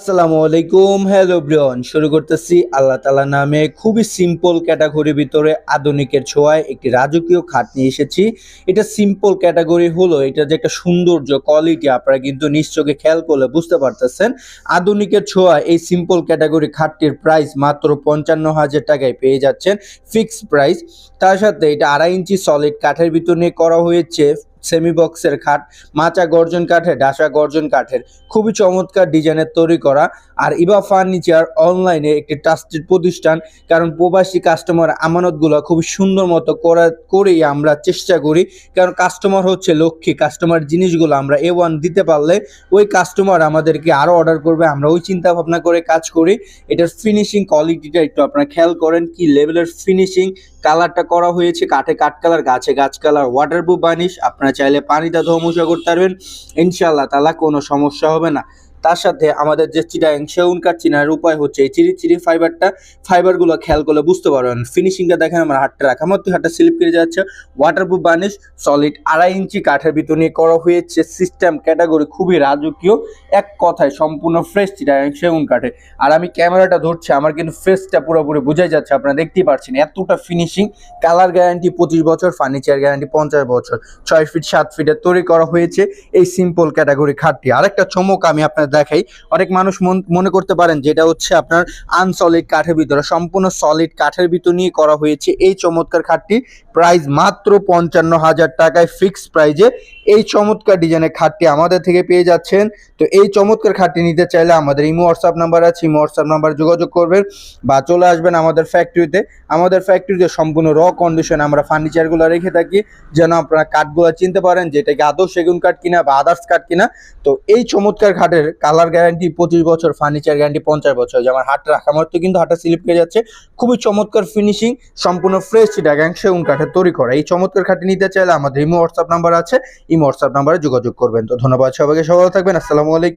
আসসালামু আলাইকুম hello Brian শুরু করতেছি আল্লাহ তালা নামে খুবই সিম্পল ক্যাটাগরির ভিতরে আধুনিকের ছোঁয়ায় একটি রাজকীয় খাট নিয়ে এসেছি। এটা সিম্পল ক্যাটাগরি হলো, এটা যে একটা সৌন্দর্য কোয়ালিটি আপনারা কিন্তু নিশ্চয়ই খেয়াল করলে বুঝতে পারতেছেন। আধুনিকের ছোঁয়ায় এই সিম্পল ক্যাটাগরি খাটটির প্রাইস মাত্র পঞ্চান্ন হাজার টাকায় পেয়ে যাচ্ছেন ফিক্সড প্রাইস তার সাথে এটা আড়াই ইঞ্চি সলিড কাঠের ভিতর নিয়ে করা হয়েছে সেমি বক্সের খাট, মাচা গর্জন কাঠের, ডাসা গর্জন কাঠের, খুবই চমৎকার ডিজাইনের তৈরি করা। আর ইবা ফার্নিচার অনলাইনে একটি ট্রাস্টেড প্রতিষ্ঠান, কারণ প্রবাসী কাস্টমার আমানতগুলো খুবই সুন্দর মতো করা, করেই আমরা চেষ্টা করি। কারণ কাস্টমার হচ্ছে লক্ষ্মী কাস্টমার জিনিসগুলো আমরা এ ওয়ান দিতে পারলে ওই কাস্টমার আমাদেরকে আরও অর্ডার করবে, আমরা ওই চিন্তা ভাবনা করে কাজ করি। এটার ফিনিশিং কোয়ালিটিটা একটু আপনারা খেয়াল করেন, কি লেভেলের ফিনিশিং কালারটা করা হয়েছে, কাঠে কাঠ কালার, গাছে গাছ কালার ওয়াটারপ্রুফ বানিশ। আপনারা চাইলে পানিটা ধোমসা করতে পারবেন। ইনশাল্লাহ তালা কোনো সমস্যা হবে না। তার সাথে আমাদের যে চিটাং সেউন কাঠ চিনার উপায় হচ্ছে, এই চিরি চিরি ফাইবারটা ফাইবারগুলো খেয়াল করলে বুঝতে পারবেন। ফিনিশিংটা দেখেন, আমার হাতটা রাখা। তো হাতটা স্লিপ কেটে যাচ্ছে। ওয়াটারপ্রুফ বানিশ সলিড আড়াই ইঞ্চি কাঠের ভিতর নিয়ে করা হয়েছে। সিস্টেম ক্যাটাগরি খুবই রাজকীয়। এক কথায় সম্পূর্ণ ফ্রেশ চিটাং সেগুন কাঠে। আর আমি ক্যামেরাটা ধরছি, আমার কিন্তু ফ্রেশটা পুরোপুরি বোঝাই যাচ্ছে, আপনারা দেখতেই পাচ্ছেন এতটা ফিনিশিং কালার গ্যারান্টি পঁচিশ বছর ফার্নিচার গ্যারান্টি পঞ্চাশ বছর। ছয় ফিট সাত ফিটের তৈরি করা হয়েছে এই সিম্পল ক্যাটাগরি খাটটি। আরেকটা চমক আমি আপনার দেখাই। অনেক মানুষ মন- করতে পারেন যেটা হচ্ছে আপনার আনসলিড কাঠের ভিতরে, সম্পূর্ণ সলিড কাঠের ভিতর নিয়ে করা হয়েছে। এই চমৎকার খাটটি প্রাইস মাত্র পঞ্চান্ন হাজার টাকায় ফিক্সড প্রাইজে এই চমৎকার ডিজাইনের খাটটি আমাদের থেকে পেয়ে যাচ্ছেন। তো এই চমৎকার খাটটি নিতে চাইলে আমাদের ইমো হোয়াটসঅ্যাপ নাম্বার আছে, ইমো হোয়াটসঅ্যাপ নাম্বার যোগাযোগ করবেন বা চলে আসবেন আমাদের ফ্যাক্টরিতে আমাদের ফ্যাক্টরিতে সম্পূর্ণ র কন্ডিশন আমরা ফার্নিচারগুলো রেখে থাকি, যেন আপনারা কাঠগুলো চিনতে পারেন যেটা কি আদৌ সেগুন কাঠ কিনা বা আদার্স কাঠ কিনা। তো এই চমৎকার খাটের কালার গ্যারান্টি পঁচিশ বছর ফার্নিচার গ্যারান্টি পঞ্চাশ বছর। যেমন হাট রাখা মাত্র কিন্তু হাটটা স্লিপ পেয়ে যাচ্ছে। খুবই চমৎকার ফিনিশিং সম্পূর্ণ ফ্রেশ চিটাগ্যাং সেগুন কাঠে তৈরি করা। এই চমৎকার খাটি নিতে চাইলে আমাদের ইমো হোয়াটসঅ্যাপ নাম্বার আছে। ইমো হোয়াটসঅ্যাপ নাম্বারে যোগাযোগ করবেন। তো ধন্যবাদ সবাইকে, সবাই থাকবেন। আসসালামু আলাইকুম।